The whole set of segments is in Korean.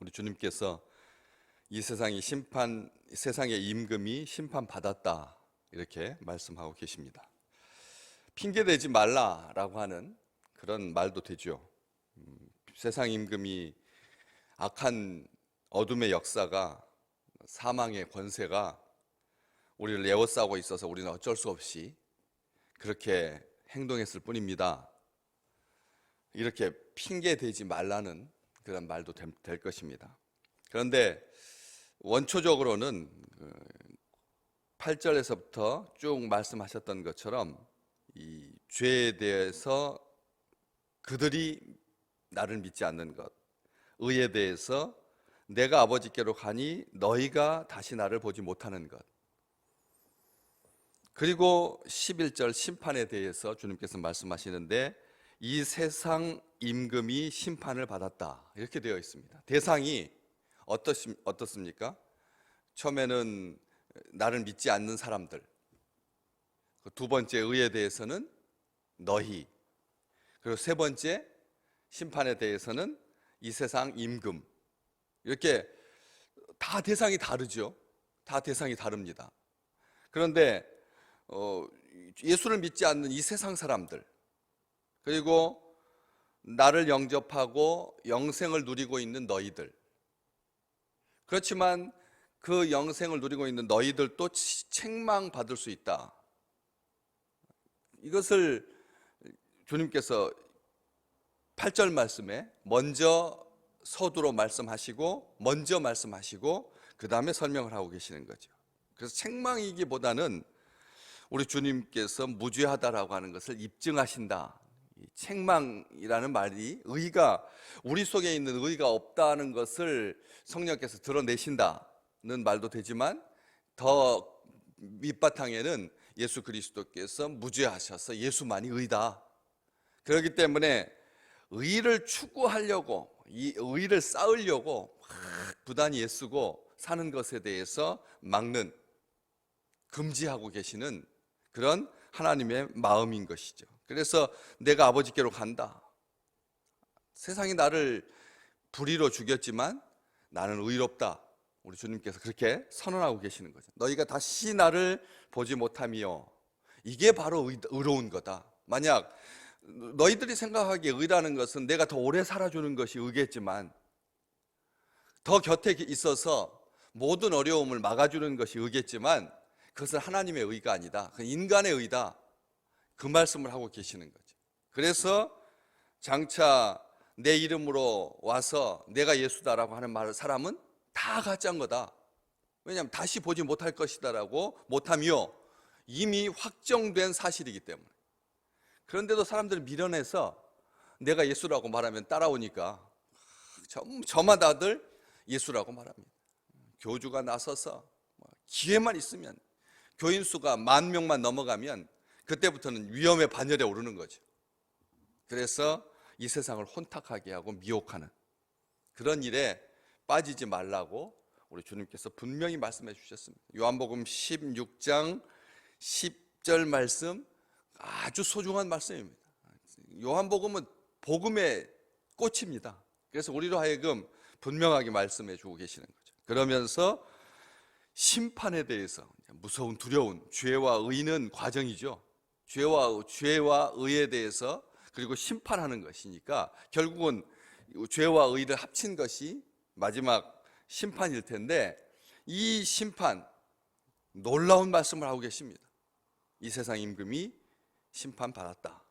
우리 주님께서 이 세상이 심판 세상의 임금이 심판 받았다 이렇게 말씀하고 계십니다. 핑계 대지 말라라고 하는 그런 말도 되죠. 음, 세상 임금이 악한 어둠의 역사가 사망의 권세가 우리를 에워싸고 있어서 우리는 어쩔 수 없이 그렇게 행동했을 뿐입니다. 이렇게 핑계 대지 말라는 그런 말도 될, 될 것입니다. 그런데 원초적으로는 그 8절에서부터 쭉 말씀하셨던 것처럼 이 죄에 대해서 그들이 나를 믿지 않는 것, 의에 대해서 내가 아버지께로 가니 너희가 다시 나를 보지 못하는 것. 그리고 11절 심판에 대해서 주님께서 말씀하시는데 이 세상 임금이 심판을 받았다. 이렇게 되어 있습니다. 대상이 어떻습, 어떻습니까? 처음에는 나를 믿지 않는 사람들. 그두 번째 의에 대해서는 너희. 그리고 세 번째 심판에 대해서는 이 세상 임금. 이렇게 다 대상이 다르죠. 다 대상이 다릅니다. 그런데 어, 예수를 믿지 않는 이 세상 사람들 그리고 나를 영접하고 영생을 누리고 있는 너희들 그렇지만 그 영생을 누리고 있는 너희들도 책망 받을 수 있다. 이것을 주님께서 8절 말씀에 먼저 서두로 말씀하시고 먼저 말씀하시고 그 다음에 설명을 하고 계시는 거죠. 그래서 책망이기보다는 우리 주님께서 무죄하다라고 하는 것을 입증하신다. 이 책망이라는 말이 의가 우리 속에 있는 의가 없다는 것을 성령께서 드러내신다는 말도 되지만 더 밑바탕에는 예수 그리스도께서 무죄하셔서 예수만이 의다. 그렇기 때문에 의를 추구하려고 이 의를 쌓으려고 막 부단히 애쓰고 사는 것에 대해서 막는 금지하고 계시는 그런 하나님의 마음인 것이죠. 그래서 내가 아버지께로 간다. 세상이 나를 불의로 죽였지만 나는 의롭다. 우리 주님께서 그렇게 선언하고 계시는 거죠. 너희가 다시 나를 보지 못하며 이게 바로 의, 의로운 거다. 만약 너희들이 생각하기에 의라는 것은 내가 더 오래 살아주는 것이 의겠지만 더 곁에 있어서 모든 어려움을 막아주는 것이 의겠지만 그것은 하나님의 의가 아니다. 그 인간의 의다. 그 말씀을 하고 계시는 거죠. 그래서 장차 내 이름으로 와서 내가 예수다라고 하는 말을 사람은 다 가짜인 거다. 왜냐하면 다시 보지 못할 것이다라고 못하며 이미 확정된 사실이기 때문에. 그런데도 사람들을 밀어내서 내가 예수라고 말하면 따라오니까 저, 저마다들 예수라고 말합니다. 교주가 나서서 뭐 기회만 있으면 교인 수가 만 명만 넘어가면 그때부터는 위험의 반열에 오르는 거죠. 그래서 이 세상을 혼탁하게 하고 미혹하는 그런 일에 빠지지 말라고 우리 주님께서 분명히 말씀해 주셨습니다. 요한복음 16장 10절 말씀 아주 소중한 말씀입니다. 요한복음은 복음의 꽃입니다. 그래서 우리로 하여금 분명하게 말씀해 주고 계시는 거죠. 그러면서 심판에 대해서 무서운 두려운 죄와 의는 과정이죠. 죄와 죄와 의에 대해서 그리고 심판하는 것이니까 결국은 죄와 의를 합친 것이 마지막 심판일 텐데 이 심판 놀라운 말씀을 하고 계십니다. 이 세상 임금이 심판받았다.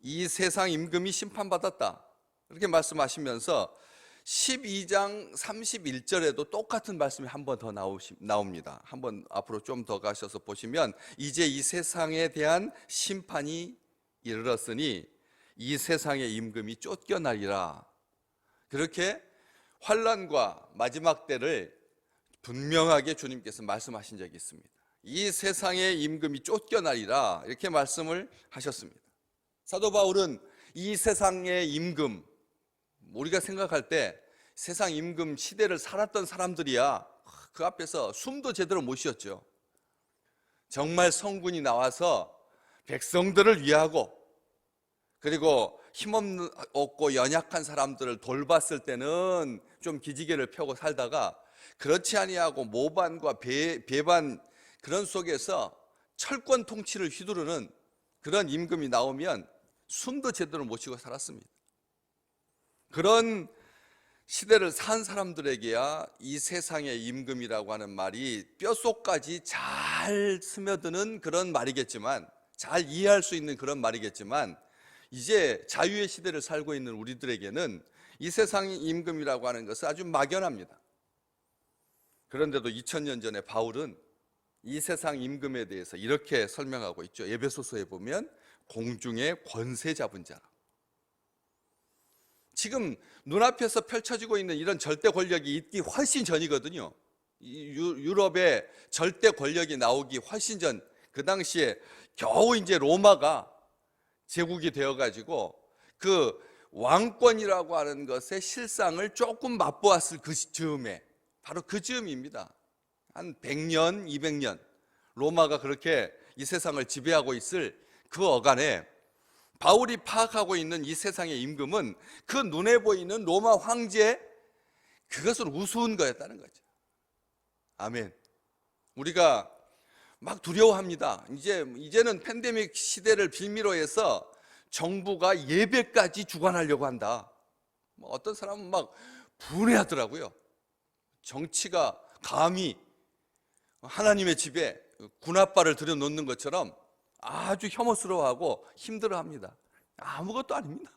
이 세상 임금이 심판받았다. 이렇게 말씀하시면서 12장 31절에도 똑같은 말씀이 한 번 더 나옵니다. 한 번 앞으로 좀 더 가셔서 보시면 이제 이 세상에 대한 심판이 이르렀으니 이 세상의 임금이 쫓겨나리라. 그렇게 환란과 마지막 때를 분명하게 주님께서 말씀하신 적이 있습니다. 이 세상의 임금이 쫓겨나리라 이렇게 말씀을 하셨습니다. 사도 바울은 이 세상의 임금 우리가 생각할 때 세상 임금 시대를 살았던 사람들이야 그 앞에서 숨도 제대로 못 쉬었죠. 정말 성군이 나와서 백성들을 위하고 그리고 힘없는 없고 연약한 사람들을 돌봤을 때는 좀 기지개를 펴고 살다가 그렇지 아니하고 모반과 배, 배반 그런 속에서 철권 통치를 휘두르는 그런 임금이 나오면 숨도 제대로 못 쉬고 살았습니다. 그런 시대를 산 사람들에게야 이 세상의 임금이라고 하는 말이 뼛속까지 잘 스며드는 그런 말이겠지만 잘 이해할 수 있는 그런 말이겠지만 이제 자유의 시대를 살고 있는 우리들에게는 이 세상의 임금이라고 하는 것은 아주 막연합니다. 그런데도 2000년 전에 바울은 이 세상 임금에 대해서 이렇게 설명하고 있죠. 에베소서에 보면 공중의 권세 잡은 자라. 지금 눈앞에서 펼쳐지고 있는 이런 절대 권력이 있기 훨씬 전이거든요. 유럽의 절대 권력이 나오기 훨씬 전, 그 당시에 겨우 이제 로마가 제국이 되어가지고 그 왕권이라고 하는 것의 실상을 조금 맛보았을 그 즈음에, 바로 그 즈음입니다. 한 100년, 200년, 로마가 그렇게 이 세상을 지배하고 있을 그 어간에 바울이 파악하고 있는 이 세상의 임금은 그 눈에 보이는 로마 황제 그것은 우스운 거였다는 거죠. 아멘. 우리가 막 두려워합니다. 이제 이제는 팬데믹 시대를 빌미로 해서 정부가 예배까지 주관하려고 한다. 뭐 어떤 사람은 막 분해하더라고요. 정치가 감히 하나님의 집에 군합발을 들여놓는 것처럼 아주 혐오스러워하고 힘들어합니다. 아무것도 아닙니다.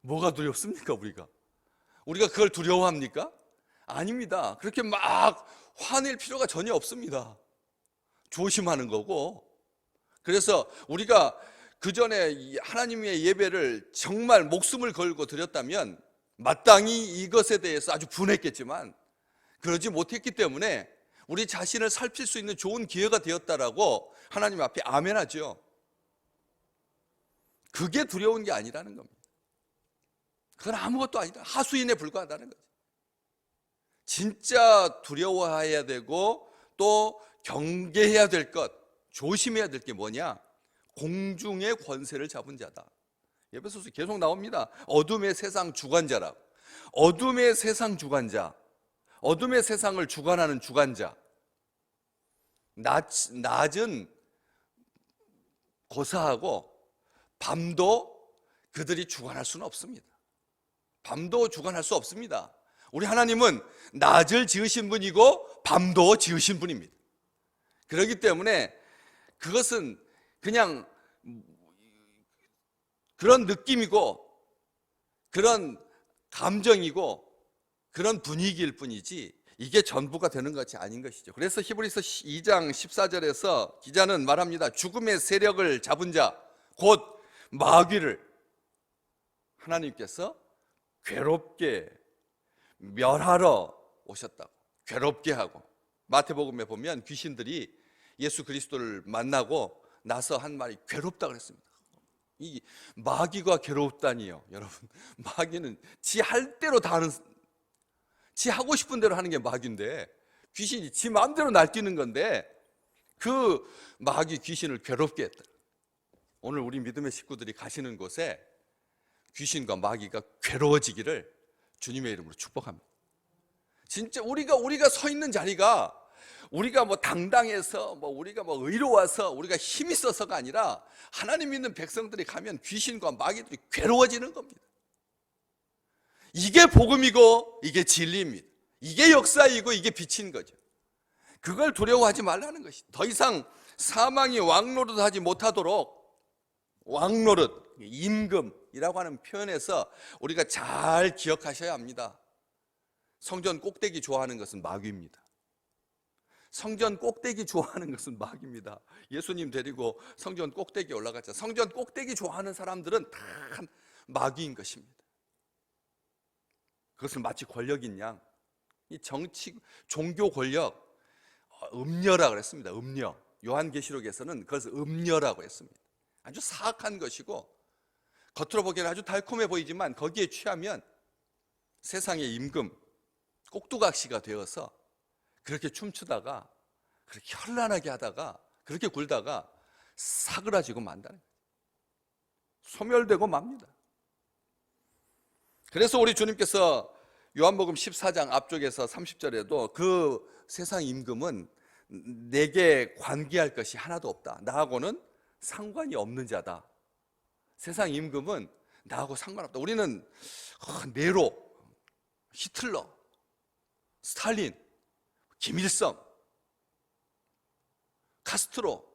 뭐가 두렵습니까, 우리가? 우리가 그걸 두려워합니까? 아닙니다. 그렇게 막 화낼 필요가 전혀 없습니다. 조심하는 거고. 그래서 우리가 그 전에 하나님의 예배를 정말 목숨을 걸고 드렸다면 마땅히 이것에 대해서 아주 분했겠지만 그러지 못했기 때문에 우리 자신을 살필 수 있는 좋은 기회가 되었다라고 하나님 앞에 아멘하죠. 그게 두려운 게 아니라는 겁니다. 그건 아무것도 아니다. 하수인에 불과하다는 거죠. 진짜 두려워해야 되고 또 경계해야 될 것, 조심해야 될 게 뭐냐? 공중의 권세를 잡은 자다. 예배소서 계속 나옵니다. 어둠의 세상 주관자라. 어둠의 세상 주관자. 어둠의 세상을 주관하는 주관자. 낮, 낮은 고사하고 밤도 그들이 주관할 수는 없습니다. 밤도 주관할 수 없습니다. 우리 하나님은 낮을 지으신 분이고 밤도 지으신 분입니다. 그렇기 때문에 그것은 그냥 그런 느낌이고 그런 감정이고 그런 분위기일 뿐이지 이게 전부가 되는 것이 아닌 것이죠. 그래서 히브리서 2장 14절에서 기자는 말합니다. 죽음의 세력을 잡은 자, 곧 마귀를 하나님께서 괴롭게 멸하러 오셨다고. 괴롭게 하고. 마태복음에 보면 귀신들이 예수 그리스도를 만나고 나서 한 말이 괴롭다 그랬습니다. 이 마귀가 괴롭다니요, 여러분. 마귀는 지 할 대로 다 하는 지 하고 싶은 대로 하는 게 마귀인데 귀신이 지 마음대로 날뛰는 건데 그 마귀 귀신을 괴롭게 했다. 오늘 우리 믿음의 식구들이 가시는 곳에 귀신과 마귀가 괴로워지기를 주님의 이름으로 축복합니다. 진짜 우리가 우리가 서 있는 자리가 우리가 뭐 당당해서 뭐 우리가 뭐 의로워서 우리가 힘 있어서가 아니라 하나님 믿는 백성들이 가면 귀신과 마귀들이 괴로워지는 겁니다. 이게 복음이고 이게 진리입니다. 이게 역사이고 이게 빛인 거죠. 그걸 두려워하지 말라는 것이. 더 이상 사망이 왕노릇하지 못하도록 왕노릇 임금이라고 하는 표현에서 우리가 잘 기억하셔야 합니다. 성전 꼭대기 좋아하는 것은 마귀입니다. 성전 꼭대기 좋아하는 것은 마귀입니다. 예수님 데리고 성전 꼭대기 올라갔죠. 성전 꼭대기 좋아하는 사람들은 다 마귀인 것입니다. 그것을 마치 권력인 양, 이 정치, 종교 권력, 어, 음녀라 그랬습니다. 음녀. 요한계시록에서는 그것을 음녀라고 했습니다. 아주 사악한 것이고, 겉으로 보기에는 아주 달콤해 보이지만 거기에 취하면 세상의 임금, 꼭두각시가 되어서 그렇게 춤추다가 그렇게 현란하게 하다가 그렇게 굴다가 사그라지고 거예요. 소멸되고 맙니다. 그래서 우리 주님께서 요한복음 14장 앞쪽에서 30절에도 그 세상 임금은 내게 관계할 것이 하나도 없다. 나하고는 상관이 없는 자다. 세상 임금은 나하고 상관없다. 우리는 어, 네로, 히틀러, 스탈린, 김일성, 카스트로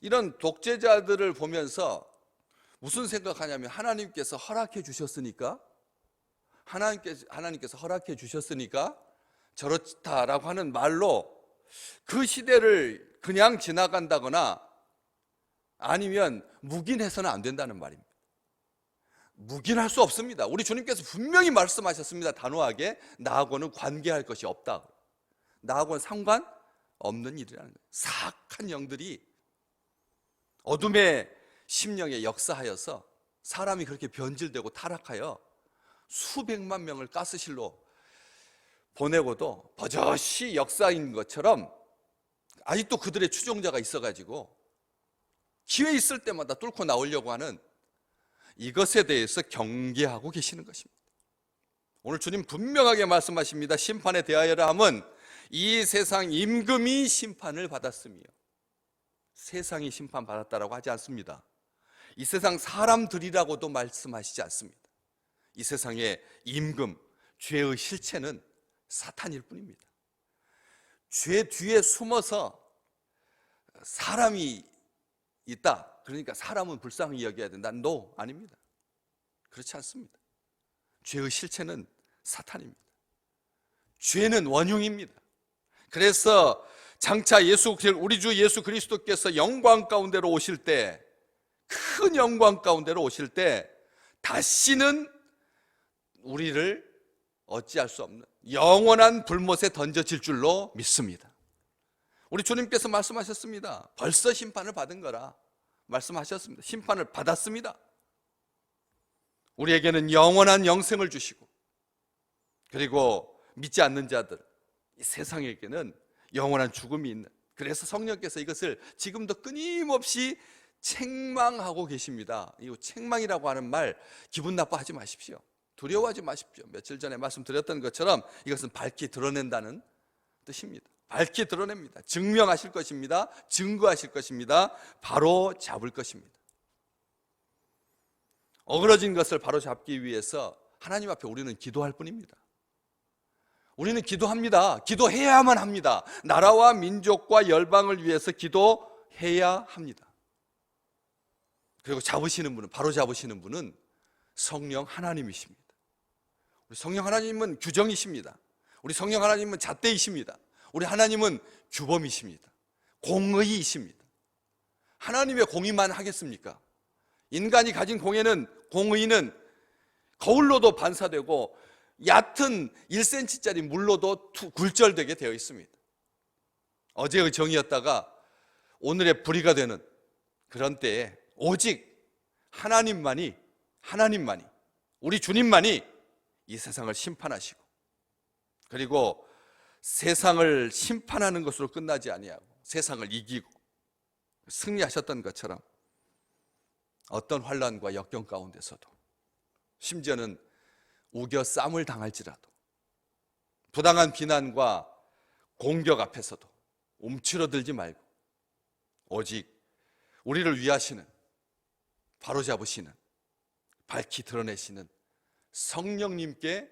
이런 독재자들을 보면서 무슨 생각하냐면 하나님께서 허락해 주셨으니까 하나님께서, 하나님께서 허락해 주셨으니까 저렇다라고 하는 말로 그 시대를 그냥 지나간다거나 아니면 묵인해서는 안 된다는 말입니다. 묵인할 수 없습니다. 우리 주님께서 분명히 말씀하셨습니다. 단호하게 나하고는 관계할 것이 없다. 나하고는 상관 없는 일이라는 거예요. 사악한 영들이 어둠의 심령에 역사하여서 사람이 그렇게 변질되고 타락하여 수백만 명을 가스실로 보내고도 버젓이 역사인 것처럼 아직도 그들의 추종자가 있어가지고 기회 있을 때마다 뚫고 나오려고 하는 이것에 대해서 경계하고 계시는 것입니다. 오늘 주님 분명하게 말씀하십니다. 심판에 대하여라 함은 이 세상 임금이 심판을 받았으며 세상이 심판받았다라고 하지 않습니다. 이 세상 사람들이라고도 말씀하시지 않습니다. 이 세상의 임금, 죄의 실체는 사탄일 뿐입니다. 죄 뒤에 숨어서 사람이 있다. 그러니까 사람은 불쌍히 여겨야 된다. 노, 아닙니다. 그렇지 않습니다. 죄의 실체는 사탄입니다. 죄는 원흉입니다. 그래서 장차 예수 우리 주 예수 그리스도께서 영광 가운데로 오실 때 큰 영광 가운데로 오실 때 다시는 우리를 어찌할 수 없는 영원한 불못에 던져질 줄로 믿습니다. 우리 주님께서 말씀하셨습니다. 벌써 심판을 받은 거라 말씀하셨습니다. 심판을 받았습니다. 우리에게는 영원한 영생을 주시고 그리고 믿지 않는 자들 이 세상에게는 영원한 죽음이 있는 그래서 성령께서 이것을 지금도 끊임없이 책망하고 계십니다. 이 책망이라고 하는 말 기분 나빠하지 마십시오. 두려워하지 마십시오. 며칠 전에 말씀드렸던 것처럼 이것은 밝히 드러낸다는 뜻입니다. 밝히 드러냅니다. 증명하실 것입니다. 증거하실 것입니다. 바로 잡을 것입니다. 어그러진 것을 바로 잡기 위해서 하나님 앞에 우리는 기도할 뿐입니다. 우리는 기도합니다. 기도해야만 합니다. 나라와 민족과 열방을 위해서 기도해야 합니다. 그리고 잡으시는 분은 바로 잡으시는 분은 성령 하나님이십니다. 우리 성령 하나님은 규정이십니다. 우리 성령 하나님은 잣대이십니다. 우리 하나님은 규범이십니다. 공의이십니다. 하나님의 공의만 하겠습니까? 인간이 가진 공의는 공의는 거울로도 반사되고 얕은 1cm짜리 물로도 굴절되게 되어 있습니다. 어제의 정이었다가 오늘의 불의가 되는 그런 때에 오직 하나님만이 하나님만이 우리 주님만이 이 세상을 심판하시고 그리고 세상을 심판하는 것으로 끝나지 아니하고 세상을 이기고 승리하셨던 것처럼 어떤 환란과 역경 가운데서도 심지어는 우겨 쌈을 당할지라도 부당한 비난과 공격 앞에서도 움츠러들지 말고 오직 우리를 위하시는 바로잡으시는 밝히 드러내시는 성령님께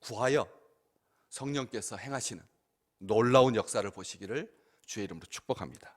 구하여 성령께서 행하시는 놀라운 역사를 보시기를 주의 이름으로 축복합니다.